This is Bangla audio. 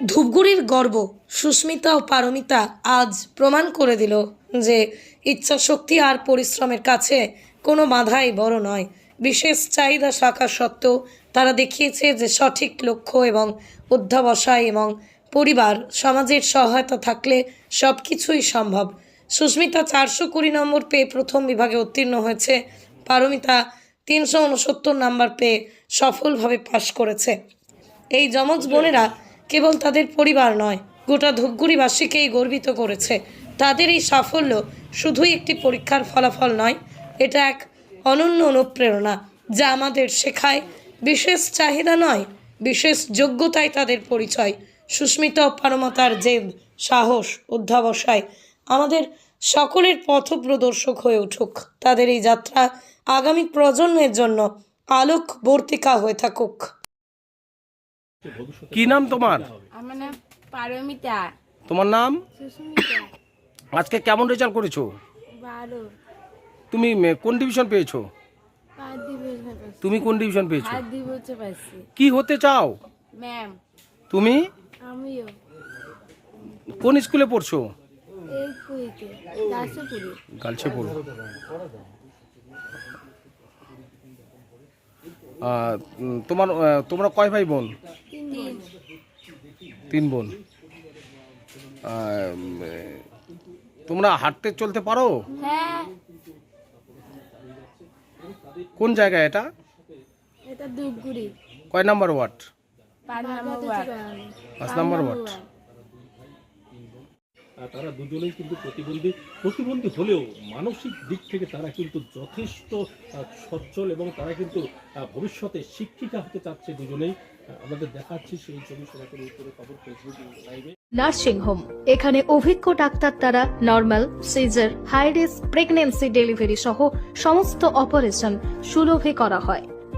ধূপগুড়ির গর্ব সুস্মিতা ও পারমিতা আজ প্রমাণ করে দিল যে ইচ্ছা শক্তি আর পরিশ্রমের কাছে কোনো বাধাই বড় নয়। বিশেষ চাহিদা শাখা সত্ত্বেও তারা দেখিয়েছে যে সঠিক লক্ষ্য এবং অধ্যাবসায় এবং পরিবার, সমাজের সহায়তা থাকলে সব কিছুই সম্ভব। সুস্মিতা চারশো কুড়ি নম্বর পেয়ে প্রথম বিভাগে উত্তীর্ণ হয়েছে। পারমিতা তিনশো উনসত্তর নম্বর পেয়ে সফলভাবে পাশ করেছে। এই যমজ বোনেরা কেবল তাদের পরিবার নয়, গোটা ধূপগুড়িবাসীকেই গর্বিত করেছে। তাদের এই সাফল্য শুধুই একটি পরীক্ষার ফলাফল নয়, এটা এক অনন্য অনুপ্রেরণা যা আমাদের শেখায় বিশেষ চাহিদা নয়, বিশেষ যোগ্যতায় তাদের পরিচয়। সুস্মিতা পারমতার জেদ, সাহস, অধ্যাবসায় আমাদের সকলের পথপ্রদর্শক হয়ে উঠুক। তাদের এই যাত্রা আগামী প্রজন্মের জন্য আলোক বর্তিকা হয়ে থাকুক। কি নাম তোমার? আমার নাম পারমিতা। তোমার নাম? সুস্মিতা। আজকে কেমন রেজাল্ট করেছ? তুমি কোন ডিভিশন পেয়েছ? তুমি কোন ডিভিশন পেয়েছ? কি হতে চাও? ম্যাম। তুমি? আমিও। কোন স্কুলে পড়ছো? গালছে পড়ো তোমার তোমরা কয় ভাই বোন? তিন বোন। তোমরা হাঁটতে চলতে পারো? হ্যাঁ। কোন জায়গায় এটা? এটা কয় নাম্বার ওয়ার্ড? পাঁচ নাম্বার ওয়ার্ড পাঁচ নাম্বার ওয়ার্ড আর তারা দুজনেই কিন্তু প্রতিবন্ধী প্রতিবন্ধী হলেও মানসিক দিক থেকে তারা কিন্তু যথেষ্ট সচ্ছল এবং তারা কিন্তু ভবিষ্যতে শিক্ষিকা হতে চাচ্ছে দুজনেই। আমাদের দেখাচ্ছি সেই ছবি সরাসরি উপরে খবর ফেসবুক লাইভে নার্সিং হোম, এখানে অভিজ্ঞ ডাক্তার দ্বারা normal, caesar high risk pregnancy delivery সহ সমস্ত অপারেশন সুলভে করা হয়।